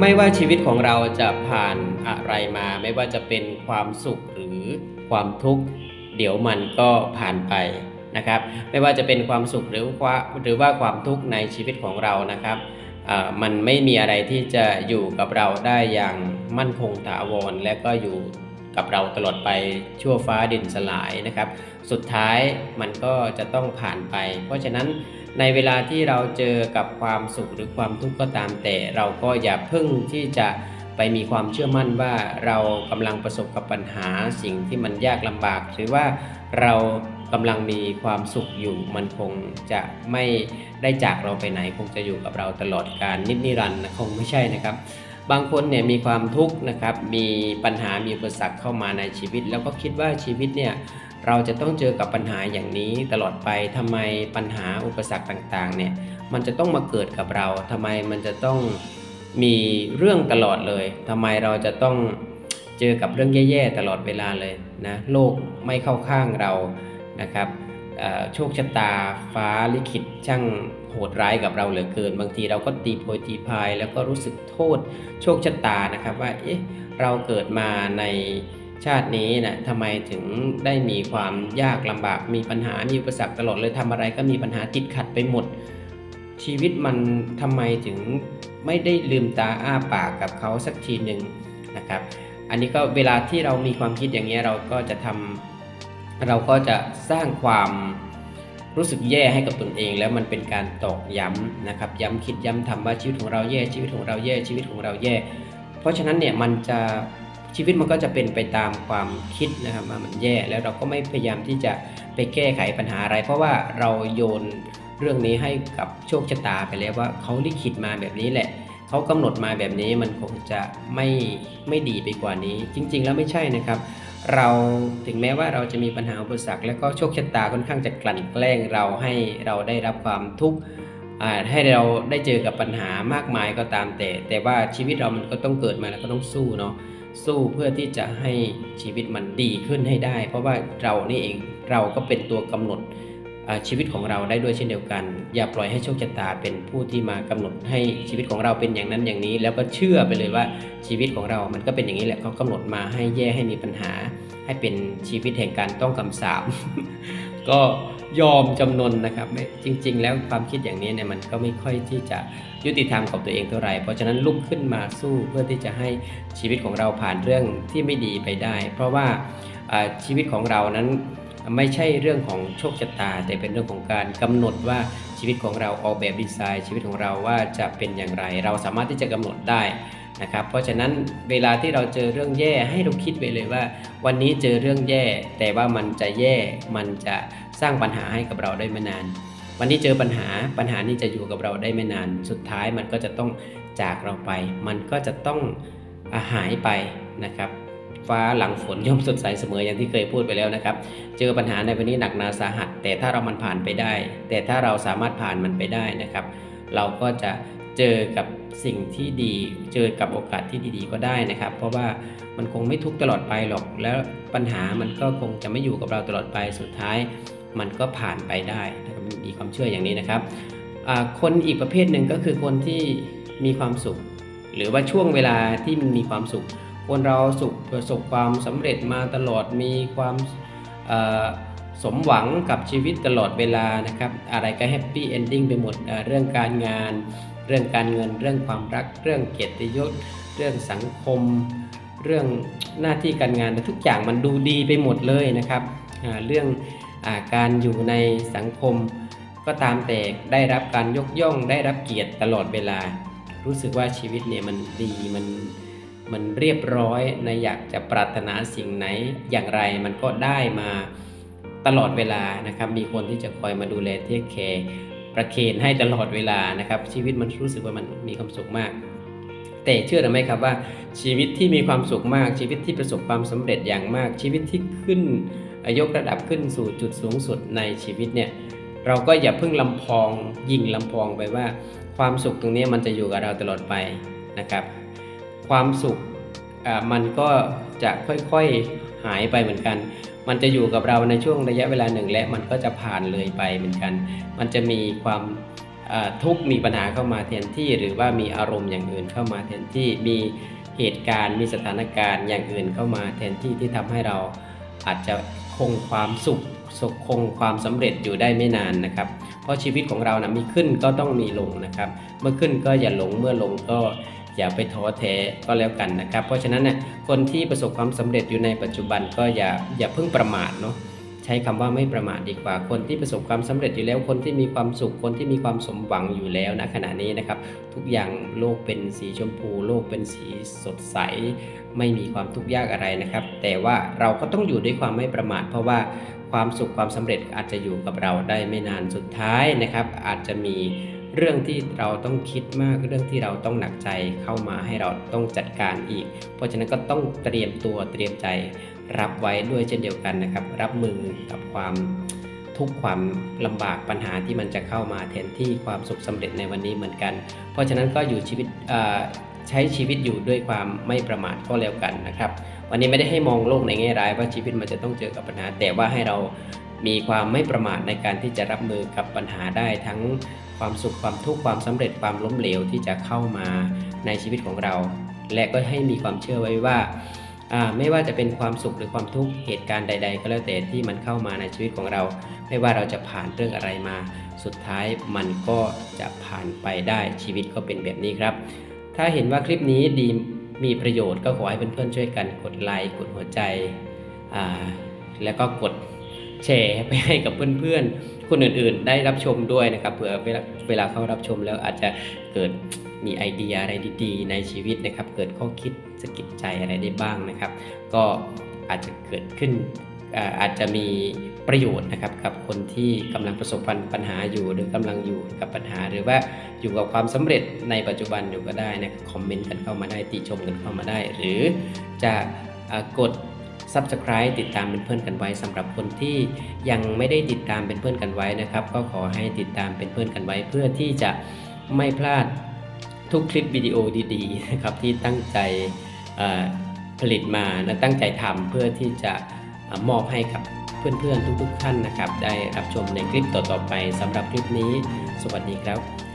ไม่ว่าชีวิตของเราจะผ่านอะไรมา ไม่ว่าจะเป็นความสุขหรือความทุกข์ เดี๋ยวมันก็ผ่านไปนะครับ ไม่ว่าจะเป็นความสุขหรือว่าหรือว่าความทุกข์ในชีวิตของเรานะครับมันไม่มีอะไรที่จะอยู่กับเราได้อย่างมั่นคงถาวรและก็อยู่กับเราตลอดไปชั่วฟ้าดินสลายนะครับ สุดท้ายมันก็จะต้องผ่านไป เพราะฉะนั้น ในเวลาที่เราเจอกับความสุขหรือความทุกข์ก็ตามแต่ เราก็อย่าเพิ่งที่จะไปมีความเชื่อมั่นว่าเรากำลังประสบกับปัญหาสิ่งที่มันยากลำบาก หรือว่าเรากำลังมีความสุขอยู่มันคงจะไม่ได้จากเราไปไหนคงจะอยู่กับเราตลอดการนิจนิรันดร์นะคงไม่ใช่นะครับ บางคนเนี่ยมีความทุกข์นะครับ มีปัญหามีอุปสรรคเข้ามาในชีวิต แล้วก็คิดว่าชีวิตเนี่ย เราจะต้องเจอกับปัญหาอย่างนี้ตลอดไปทำไมปัญหาอุปสรรคต่างๆเนี่ยมันจะต้องมาเกิดกับเราทำไมมันจะต้องมีเรื่องตลอดเลยทำไมเราจะต้องเจอกับเรื่องแย่ๆตลอดเวลาเลยนะโลกไม่เข้าข้างเรานะครับโชคชะตาฟ้าลิขิตช่างโหดร้ายกับเราเหลือเกิน บางทีเราก็ตีโพยตีพาย แล้วก็รู้สึกโทษโชคชะตานะครับว่าเอ๊ะเราเกิดมาใน ชาตินี้นะทำไมถึงได้มีความยากลำบากมีปัญหามีอุปสรรคตลอดเลยทำอะไรก็มีปัญหาติดขัดไปหมด ชีวิตมันทำไมถึงไม่ได้ลืมตาอ้าปากกับเขาสักทีหนึ่งนะครับ อันนี้ก็เวลาที่เรามีความคิดอย่างนี้เราก็จะทำเราก็จะสร้างความรู้สึกแย่ให้กับตนเอง แล้วมันเป็นการตอกย้ำนะครับ ย้ำคิดย้ำทำว่าชีวิตของเราแย่ชีวิตของเราแย่ชีวิตของเราแย่ เพราะฉะนั้นเนี่ยมันจะ ชีวิตมันก็จะเป็นไปตามความคิดนะครับว่ามันแย่แล้วเราก็ไม่พยายามที่จะไปแก้ไขปัญหาอะไร เพราะว่าเราโยนเรื่องนี้ให้กับโชคชะตาไปแล้วว่าเขาลิขิตมาแบบนี้แหละเขากำหนดมาแบบนี้มันคงจะไม่ไม่ดีไปกว่านี้ จริง ๆ แล้วไม่ใช่นะครับ เราถึงแม้ว่าเราจะมีปัญหาอุปสรรค แล้วก็โชคชะตาค่อนข้างจะกลั่นแกล้งเราให้เราได้รับความทุกข์ให้เราได้เจอกับปัญหามากมายก็ตามแต่ แต่ว่าชีวิตเรามันก็ต้องเกิดมาแล้วก็ต้องสู้เนาะ สู้เพื่อที่จะให้ชีวิตมันดีขึ้นให้ได้ เพราะว่าเรานี่เองเราก็เป็นตัวกำหนดชีวิตของเราได้ด้วยเช่นเดียวกัน อย่าปล่อยให้โชคชะตาเป็นผู้ที่มากำหนดให้ชีวิตของเราเป็นอย่างนั้นอย่างนี้ แล้วก็เชื่อไปเลยว่าชีวิตของเรา มันก็เป็นอย่างนี้แหละเขากำหนดมาให้แย่ให้มีปัญหา ให้เป็นชีวิตแห่งการต้องคำสาปก็ ยอมจำนนนะครับจริง ๆ แล้วความคิดอย่างนี้เนี่ยมันก็ไม่ค่อยที่จะยุติธรรมกับตัวเองเท่าไหร่เพราะฉะนั้นลุกขึ้นมาสู้เพื่อที่จะให้ชีวิตของเราผ่านเรื่องที่ไม่ดีไปได้ เพราะว่าอ่าชีวิตของเรานั้นไม่ใช่เรื่องของโชคชะตา แต่เป็นเรื่องของการกำหนดว่าชีวิตของเราออกแบบดีไซน์ ชีวิตของเราว่าจะเป็นอย่างไร เราสามารถที่จะกำหนดได้นะครับเพราะฉะนั้นเวลาที่เราเจอเรื่องแย่ให้เราคิดไปเลยว่า วันนี้เจอเรื่องแย่ แต่ว่ามันจะแย่มันจะ สร้างปัญหาให้กับเราได้ไม่นาน วันนี้เจอปัญหาปัญหานี้จะอยู่กับเราได้ไม่นาน สุดท้ายมันก็จะต้องจากเราไป มันก็จะต้องอาหายไปนะครับฟ้าหลังฝนย่อมสดใสเสมออย่างที่เคยพูดไปแล้วนะครับ เจอปัญหาในวันนี้หนักหนาสาหัส แต่ถ้าเรามันผ่านไปได้ แต่ถ้าเราสามารถผ่านมันไปได้นะครับ เราก็จะเจอกับสิ่งที่ดี เจอกับโอกาสที่ดีๆก็ได้นะครับ เพราะว่ามันคงไม่ทุกตลอดไปหรอก แล้วปัญหามันก็คงจะไม่อยู่กับเราตลอดไปสุดท้าย มันก็ผ่านไปได้นะครับมีความเชื่ออย่างนี้นะครับคนอีกประเภทหนึ่งก็คือคนที่มีความสุข หรือว่าช่วงเวลาที่มันมีความสุข คนเราสุขประสบความสำเร็จมาตลอดมีความสมหวังกับชีวิตตลอดเวลานะครับ อะไรก็แฮปปี้เอนดิ้งไปหมดเรื่องการงาน เรื่องการเงิน เรื่องความรัก เรื่องเกียรติยศ เรื่องสังคม เรื่องหน้าที่การงานทุกอย่างมันดูดีไปหมดเลยนะครับเรื่อง การอยู่ในสังคม ก็ตามแต่ได้รับการยกย่อง ได้รับเกียรติตลอดเวลา รู้สึกว่าชีวิตเนี่ยมันดีมันมันเรียบร้อยนะอยากจะปรารถนาสิ่งไหนอย่างไรมันก็ได้มาตลอดเวลานะครับ มีคนที่จะคอยมาดูแลเทคแคร์ประเคนให้ตลอดเวลานะครับ ชีวิตมันรู้สึกว่ามันมีความสุขมาก แต่เชื่อหรือไม่ครับว่าชีวิตที่มีความสุขมาก ชีวิตที่ประสบความสำเร็จอย่างมาก ชีวิตที่ขึ้น ยกระดับขึ้นสู่จุดสูงสุดในชีวิตเนี่ยเราก็อย่าเพิ่งลำพองยิงลำพองไปว่า ความสุขตรงนี้มันจะอยู่กับเราตลอดไปนะครับ ความสุขมันก็จะค่อยๆหายไปเหมือนกัน มันจะอยู่กับเราในช่วงระยะเวลาหนึ่ง และมันก็จะผ่านเลยไปเหมือนกัน มันจะมีความทุกข์มีปัญหาเข้ามาแทนที่ หรือว่ามีอารมณ์อย่างอื่นเข้ามาแทนที่มีเหตุการณ์มีสถานการณ์อย่างอื่นเข้ามาแทนที่ที่ทำให้เราอาจจะ คงความสุขสุขคงความสำเร็จอยู่ได้ไม่นานนะครับ เพราะชีวิตของเรานะมีขึ้นก็ต้องมีลงนะครับ เมื่อขึ้นก็อย่าหลงเมื่อลงก็อย่าไปท้อแท้ก็แล้วกันนะครับ เพราะฉะนั้นเนี่ยคนที่ประสบความสำเร็จอยู่ในปัจจุบันก็อย่าอย่าเพิ่งประมาทเนาะ ช้คำว่าไม่ประมาทดีกว่าคนที่ประสบความสำเร็จอยู่แล้วคนที่มีความสุขคนที่มีความสมหวังอยู่แล้วณขณะนี้นะครับ ทุกอย่างโลกเป็นสีชมพู โลกเป็นสีสดใส ไม่มีความทุกข์ยากอะไรนะครับ แต่ว่าเราก็ต้องอยู่ด้วยความไม่ประมาท เพราะว่าความสุขความสำเร็จอาจจะอยู่กับเราได้ไม่นานสุดท้ายนะครับ อาจจะมีเรื่องที่เราต้องคิดมากเรื่องที่เราต้องหนักใจเข้ามาให้เราต้องจัดการอีก เพราะฉะนั้นก็ต้องเตรียมตัวเตรียมใจ รับไว้ด้วยเช่นเดียวกันนะครับ รับมือกับความทุกข์ความลำบากปัญหาที่มันจะเข้ามาแทนที่ความสุขสำเร็จในวันนี้เหมือนกัน เพราะฉะนั้นก็อยู่ชีวิตใช้ชีวิตอยู่ด้วยความไม่ประมาทก็แล้วกันนะครับ วันนี้ไม่ได้ให้มองโลกในแง่ร้ายว่าชีวิตมันจะต้องเจอกับปัญหา แต่ว่าให้เรามีความไม่ประมาทในการที่จะรับมือกับปัญหาได้ทั้งความสุขความทุกข์ความสำเร็จความล้มเหลวที่จะเข้ามาในชีวิตของเรา และก็ให้มีความเชื่อไว้ว่า ไม่ว่าจะเป็นความสุขหรือความทุกข์เหตุการณ์ใด ๆ ก็แล้วแต่ที่มันเข้ามาในชีวิตของเรา ไม่ว่าเราจะผ่านเรื่องอะไรมา สุดท้ายมันก็จะผ่านไปได้ชีวิตก็เป็นแบบนี้ครับ ถ้าเห็นว่าคลิปนี้ดีมีประโยชน์ก็ขอให้เพื่อนๆช่วยกันกดไลค์กดหัวใจแล้วก็กดแชร์ไปให้กับเพื่อนๆคนอื่นๆ ได้รับชมด้วยนะครับเผื่อเวลาเวลาเขารับชมแล้วอาจจะเกิด มีไอเดียอะไรดีๆ ในชีวิตนะครับ เกิดข้อคิดสะกิดใจอะไรได้บ้างนะครับ ก็อาจจะเกิดขึ้นอาจจะมีประโยชน์นะครับกับคนที่กำลังประสบปัญหาอยู่ หรือกำลังอยู่กับปัญหา หรือว่าอยู่กับความสำเร็จในปัจจุบันอยู่ก็ได้นะคอมเมนต์กันเข้ามาได้ติชมกันเข้ามาได้ หรือจะกด Subscribe ติดตามเป็นเพื่อนกันไว้สำหรับคนที่ยังไม่ได้ติดตามเป็นเพื่อนกันไว้นะครับ ก็ขอให้ติดตามเป็นเพื่อนกันไว้ เพื่อที่จะไม่พลาด ทุกคลิปวิดีโอดีๆนะครับที่ตั้งใจผลิตมาและตั้งใจทำเพื่อที่จะอมอบให้กับเพื่อนๆทุกๆท่านนะครับ ได้รับชมในคลิปต่อๆไปสำหรับคลิปนี้ สวัสดีครับ